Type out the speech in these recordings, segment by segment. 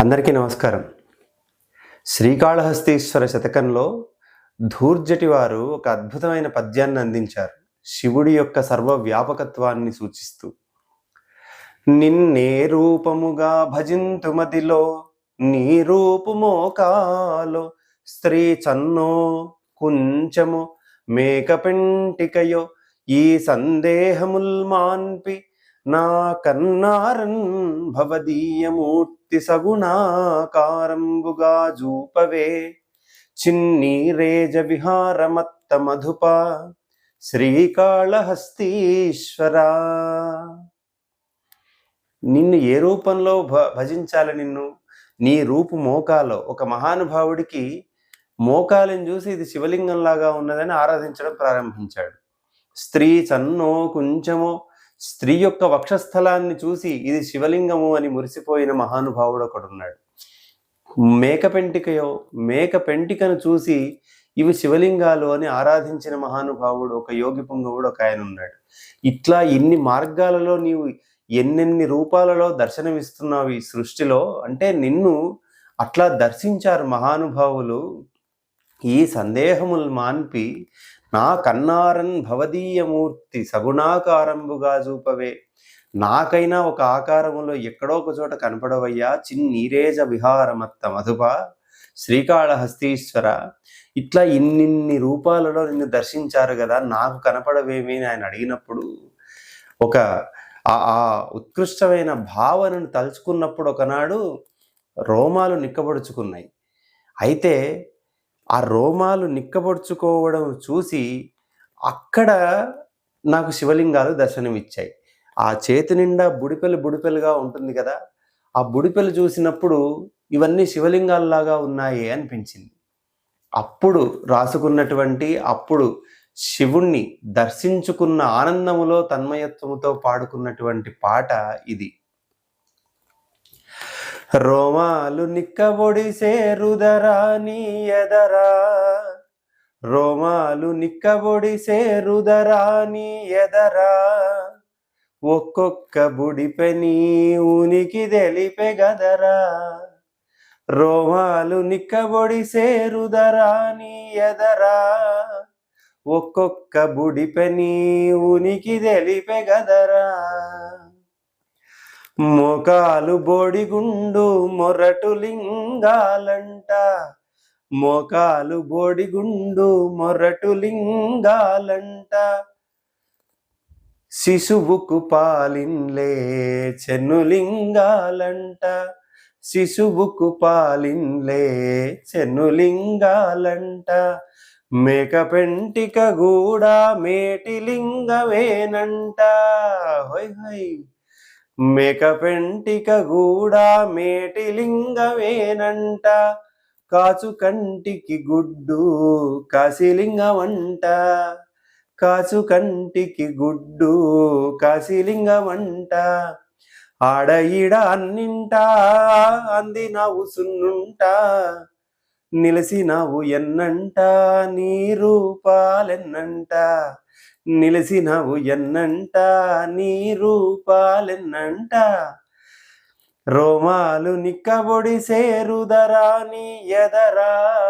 అందరికీ నమస్కారం. శ్రీకాళహస్తీశ్వర శతకంలో ధూర్జటి వారు ఒక అద్భుతమైన పద్యాన్ని అందించారు. శివుడి యొక్క సర్వ వ్యాపకత్వాన్ని సూచిస్తూ నిన్నే రూపముగా భజింతుమదిలో నీ రూపుమోకాలో స్త్రీ చన్నో కుంచము మేకపెంటికయో ఈ సందేహముల్ మాన్పి నా కన్నారన్ భవదీయమూర్తి సగుణాకారంబుగా జూపవే. చిన్ని రేజ విహారమత్త మధుప శ్రీకాళహస్తీశ్వరా. నిన్ను ఏ రూపంలో భ భజించాలి నిన్ను? నీ రూపు మోకాలో. ఒక మహానుభావుడికి మోకాలను చూసి ఇది శివలింగంలాగా ఉన్నదని ఆరాధించడం ప్రారంభించాడు. స్త్రీ చన్నో కుంచమో స్త్రీ యొక్క వక్షస్థలాన్ని చూసి ఇది శివలింగము అని మురిసిపోయిన మహానుభావుడు ఒకడున్నాడు. మేక పెంటికయో మేక పెంటికను చూసి ఇవి శివలింగాలు అని ఆరాధించిన మహానుభావుడు ఒక యోగి పుంగవుడు ఒక ఆయన ఉన్నాడు ఇట్లా ఇన్ని మార్గాలలో నీవు ఎన్నెన్ని రూపాలలో దర్శనమిస్తున్నావు ఈ సృష్టిలో? అంటే నిన్ను అట్లా దర్శించారు మహానుభావులు. ఈ సందేహములు మాన్పి నా కన్నారన్ భవదీయమూర్తి సగుణాకారంబుగా చూపవే నాకైనా ఒక ఆకారములో ఎక్కడో ఒక చోట కనపడవయ్యా. చిన్నీరేజ విహారమత్త. మధుప శ్రీకాళహస్తీశ్వర. ఇట్లా ఇన్నిన్ని రూపాలలో నిన్ను దర్శించారు కదా నాకు కనపడవేమి అని ఆయన అడిగినప్పుడు ఒక ఆ ఆ ఉత్కృష్టమైన భావనను తలుచుకున్నప్పుడు ఒకనాడు రోమాలు నిక్కబడుచుకున్నాయి. అయితే ఆ రోమాలు నిక్కబడుచుకోవడం చూసి అక్కడ నాకు శివలింగాలు దర్శనమిచ్చాయి. ఆ చేతి నిండా బుడిపెలు బుడిపెలుగా ఉంటుంది కదా ఆ బుడిపెలు చూసినప్పుడు ఇవన్నీ శివలింగాల్లాగా ఉన్నాయి అనిపించింది. అప్పుడు రాసుకున్నటువంటి అప్పుడు శివుణ్ణి దర్శించుకున్న ఆనందములో తన్మయత్వముతో పాడుకున్నటువంటి పాట ఇది. రోమాలు నిక్కబొడిసే రుదరా నీ ఎదరా? రోమాలు నిక్కబొడిసే రుదరా నీ ఎదరా? ఒక్కొక్క బుడిపెని ఉనికి తెలిపే గదరా? రోమాలు నిక్కబొడిసే రుదరా నీ ఎదరా? ఒక్కొక్క బుడిపెని ఉనికి తెలిపే గదరా? మోకాలు బోడిగుండు మొరటు లింగాలంట మోకాలు బోడిగుండు మొరటు లింగాలంట శిశువుకు పాలిన్లే చెన్నులింగాలంట. శిశువుకు పాలిన్లే చెన్నులింగాలంట. మేక పెంటిక కూడా మేటి లింగవేనంట హోయ్ హోయ్. మేక పెంటిక గూడా మేటి కాచు కంటికి గుడ్డు కాశీలింగమంట కాచు కంటికి గుడ్డు కాశీలింగమంట ఆడ ఈడ అన్నింటా అందినావు సున్నుంటా నిలిసినావు ఎన్నంట నీ రూపాలెన్నంట. నిలసినావు ఎన్నంట నీ రూపాలెన్నంట. రోమాలు నిక్కబొడి సేరుదరా నీ ఎదరా.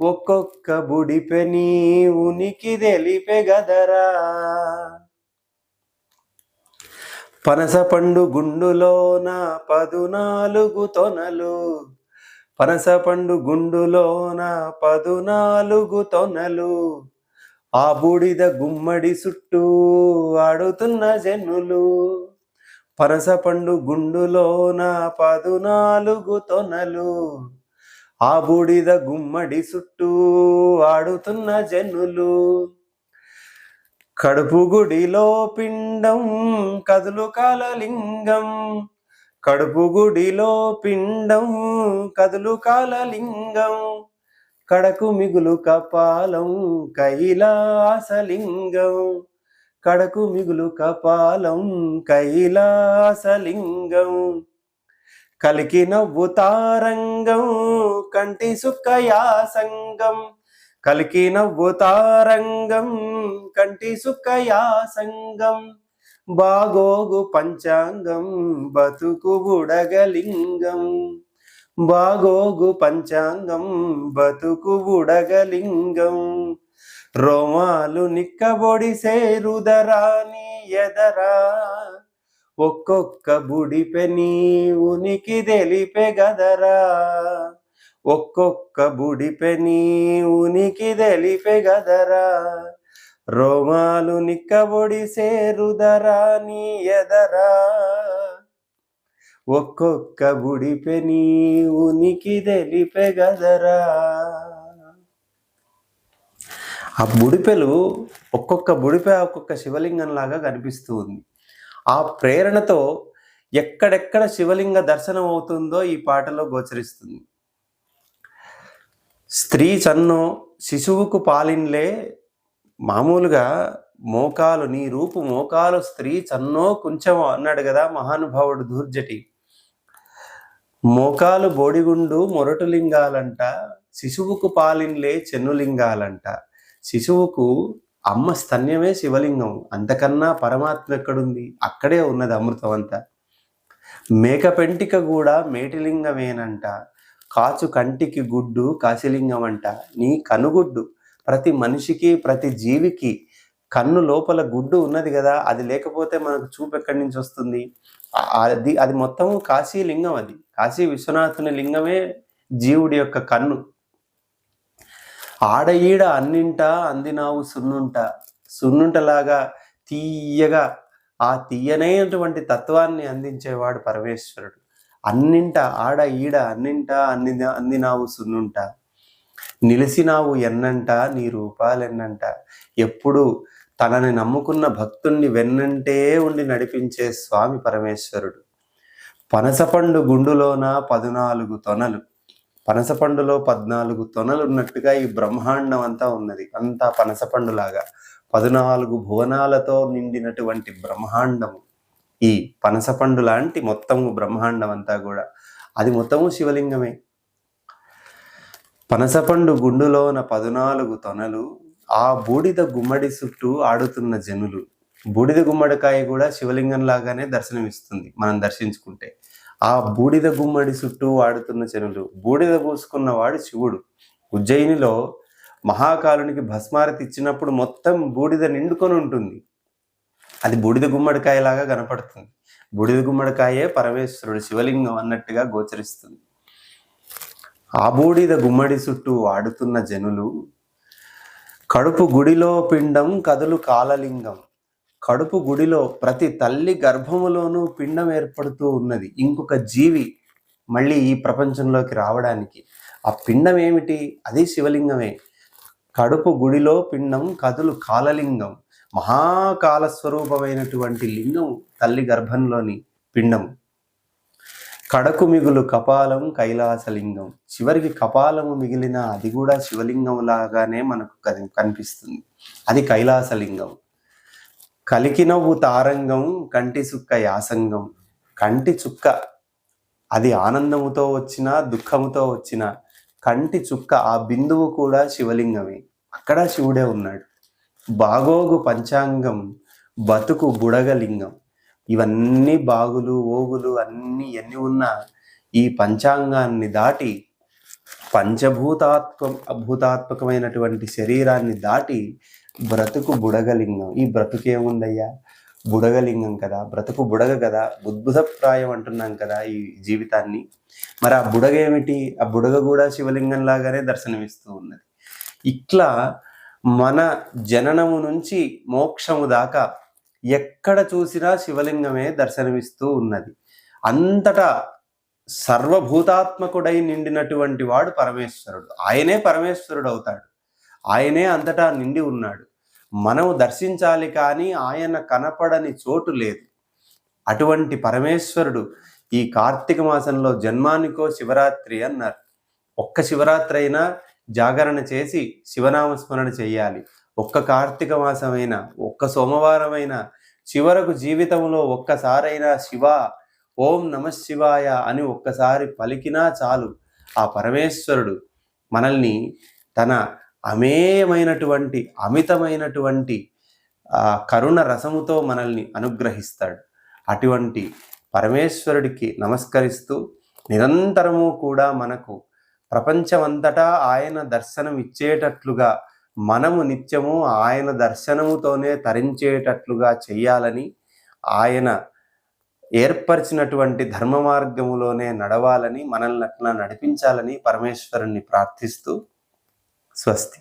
ఒక్కొక్క బుడిపెని ఉనికి తెలిపెగదరా పనస పండు గుండులోన పదునాలుగు తొనలు. పనసపండు గుండులోన పదునాలుగు తొనలు ఆ బూడిద గుమ్మడి చుట్టూ ఆడుతున్న జనులు. పనసపండు గుండులోన పదునాలుగు తొనలు ఆ బూడిద గుమ్మడి చుట్టూ ఆడుతున్న జనులు. కడుపు గుడిలో పిండం కదులు కాలలింగం కడుపు గుడిలో పిండం కదులు కాలలింగం కడకు మిగులు కపాలం కైలాసలింగం. కడకు మిగులు కపాలం కైలాసలింగం. కలికి నవ్వు తారంగం కంటి సుఖయాసంగం కలికి నవ్వు తారంగం కంటి సుఖయాసంగం బాగోగు పంచాంగం బతుకు బుడగలింగం. బాగోగు పంచాంగం బతుకు బుడగలింగం. రోమాలు నిక్కబొడి సేరుదరాని ఎదరా. ఒక్కొక్క బుడిపెని ఉనికి తెలిపే గదరా. ఒక్కొక్క బుడిపెని ఉనికి తెలిపే గదరా. రోమాలు నిక్కబొడి సేరుదరా నీ ఎదరా? ఒక్కొక్క బుడిపెని ఉనికి తెలిపే గదరా ఆ బుడిపెలు ఒక్కొక్క బుడిపె ఒక్కొక్క శివలింగం లాగా కనిపిస్తూ ఉంది. ఆ ప్రేరణతో ఎక్కడెక్కడ శివలింగ దర్శనం అవుతుందో ఈ పాటలో గోచరిస్తుంది. స్త్రీ చన్నో శిశువుకు పాలిన్లే మామూలుగా మోకాలు నీ రూపు మోకాలు స్త్రీ చన్నో కొంచెం అన్నాడు కదా మహానుభావుడు దూర్జటి. మోకాలు బోడిగుండు మొరటు లింగాలంట శిశువుకు పాలిన్లే చెన్నులింగాలంట. శిశువుకు అమ్మ స్తన్యమే శివలింగం అంతకన్నా పరమాత్మ ఎక్కడుంది? అక్కడే ఉన్నది అమృతం అంతా. మేక పెంటిక కూడా మేటిలింగమేనంట కాచు కంటికి గుడ్డు కాశీలింగం అంట నీ కనుగుడ్డు ప్రతి మనిషికి ప్రతి జీవికి కన్ను లోపల గుడ్డు ఉన్నది కదా అది లేకపోతే మనకు చూపు ఎక్కడి నుంచి వస్తుంది? అది అది మొత్తం కాశీ లింగం అది. కాశీ విశ్వనాథుని లింగమే జీవుడి యొక్క కన్ను. ఆడ ఈడ అన్నింట అందినావు సున్నుంట. సున్నుంటలాగా తీయగా ఆ తీయనైనటువంటి తత్వాన్ని అందించేవాడు పరమేశ్వరుడు. అన్నింట ఆడ ఈడ అన్నింట అంది అందినావు సున్నుంట. నిలిసినావు ఎన్నంట నీ రూపాలెన్నంట. ఎప్పుడు తనని నమ్ముకున్న భక్తుణ్ణి వెన్నంటే ఉండి నడిపించే స్వామి పరమేశ్వరుడు. పనసపండు గుండులోన పదునాలుగు తొనలు. పనసపండులో పద్నాలుగు తొనలు ఉన్నట్టుగా ఈ బ్రహ్మాండం అంతా ఉన్నది. అంతా పనసపండులాగా. పద్నాలుగు భువనాలతో నిండినటువంటి బ్రహ్మాండము. ఈ పనసపండు లాంటి మొత్తము బ్రహ్మాండం అంతా కూడా. అది మొత్తము శివలింగమే. పనసపండు గుండులోన పదునాలుగు తొనలు ఆ బూడిద గుమ్మడి చుట్టూ ఆడుతున్న జనులు. బూడిద గుమ్మడికాయ కూడా శివలింగం లాగానే దర్శనమిస్తుంది మనం దర్శించుకుంటే. ఆ బూడిద గుమ్మడి చుట్టూ ఆడుతున్న జనులు బూడిద పూసుకున్నవాడు శివుడు. ఉజ్జయినిలో మహాకాలునికి భస్మారతి ఇచ్చినప్పుడు మొత్తం బూడిద నిండుకొని ఉంటుంది. అది బూడిద గుమ్మడికాయలాగా కనపడుతుంది. బూడిద గుమ్మడికాయే పరమేశ్వరుడు శివలింగం అన్నట్టుగా గోచరిస్తుంది. ఆ బూడిద గుమ్మడి చుట్టూ ఆడుతున్న జనులు. కడుపు గుడిలో పిండం కదులు కాలలింగం. కడుపు గుడిలో ప్రతి తల్లి గర్భములోనూ పిండం ఏర్పడుతూ ఉన్నది. ఇంకొక జీవి మళ్ళీ ఈ ప్రపంచంలోకి రావడానికి. ఆ పిండం ఏమిటి? అది శివలింగమే. కడుపు గుడిలో పిండం కదులు కాలలింగం. మహాకాల స్వరూపమైనటువంటి లింగం తల్లి గర్భంలోని పిండం కడకు మిగులు కపాలం కైలాసలింగం. చివరికి కపాలము మిగిలిన అది కూడా శివలింగం లాగానే మనకు కనిపిస్తుంది. అది కైలాసలింగం. కలికినవ్వు తారంగం కంటి చుక్క యాసంగం. కంటి చుక్క అది ఆనందముతో వచ్చిన దుఃఖముతో వచ్చిన కంటి చుక్క ఆ బిందువు కూడా శివలింగమే. అక్కడ శివుడే ఉన్నాడు. బాగోగు పంచాంగం బతుకు బుడగలింగం. ఇవన్నీ బాగులు ఓగులు అన్నీ ఎన్ని ఉన్నా ఈ పంచాంగాన్ని దాటి పంచభూతాత్మ భూతాత్మకమైనటువంటి శరీరాన్ని దాటి బ్రతుకు బుడగలింగం. ఈ బ్రతుకేముందయ్యా? బుడగలింగం కదా. బ్రతుకు బుడగ కదా. బుద్భుతప్రాయం అంటున్నాం కదా ఈ జీవితాన్ని. మరి ఆ బుడగ ఏమిటి ఆ బుడగ కూడా శివలింగం లాగానే దర్శనమిస్తూ ఉన్నది. ఇట్లా మన జననము నుంచి మోక్షము దాకా ఎక్కడ చూసినా శివలింగమే దర్శనమిస్తూ ఉన్నది. అంతటా సర్వభూతాత్మకుడై నిండినటువంటి వాడు పరమేశ్వరుడు. ఆయనే పరమేశ్వరుడు అవుతాడు ఆయనే అంతటా నిండి ఉన్నాడు. మనం దర్శించాలి కానీ ఆయన కనపడని చోటు లేదు. అటువంటి పరమేశ్వరుడు ఈ కార్తీక మాసంలో జన్మానికో శివరాత్రి అన్నారు. ఒక్క శివరాత్రి అయినా జాగరణ చేసి శివనామస్మరణ చేయాలి. ఒక్క కార్తీక మాసమైనా ఒక్క సోమవారమైనా చివరకు జీవితంలో ఒక్కసారైనా శివ ఓం నమ శివాయ అని ఒక్కసారి పలికినా చాలు ఆ పరమేశ్వరుడు మనల్ని తన అమేయమైనటువంటి అమితమైనటువంటి కరుణ రసముతో మనల్ని అనుగ్రహిస్తాడు. అటువంటి పరమేశ్వరుడికి నమస్కరిస్తూ నిరంతరము కూడా మనకు ప్రపంచమంతటా ఆయన దర్శనం ఇచ్చేటట్లుగా మనము నిత్యము ఆయన దర్శనముతోనే తరించేటట్లుగా చేయాలని ఆయన ఏర్పరిచినటువంటి ధర్మ మార్గములోనే నడవాలని మనల్ని అట్లా నడిపించాలని పరమేశ్వరుణ్ణి ప్రార్థిస్తూ స్వస్తి.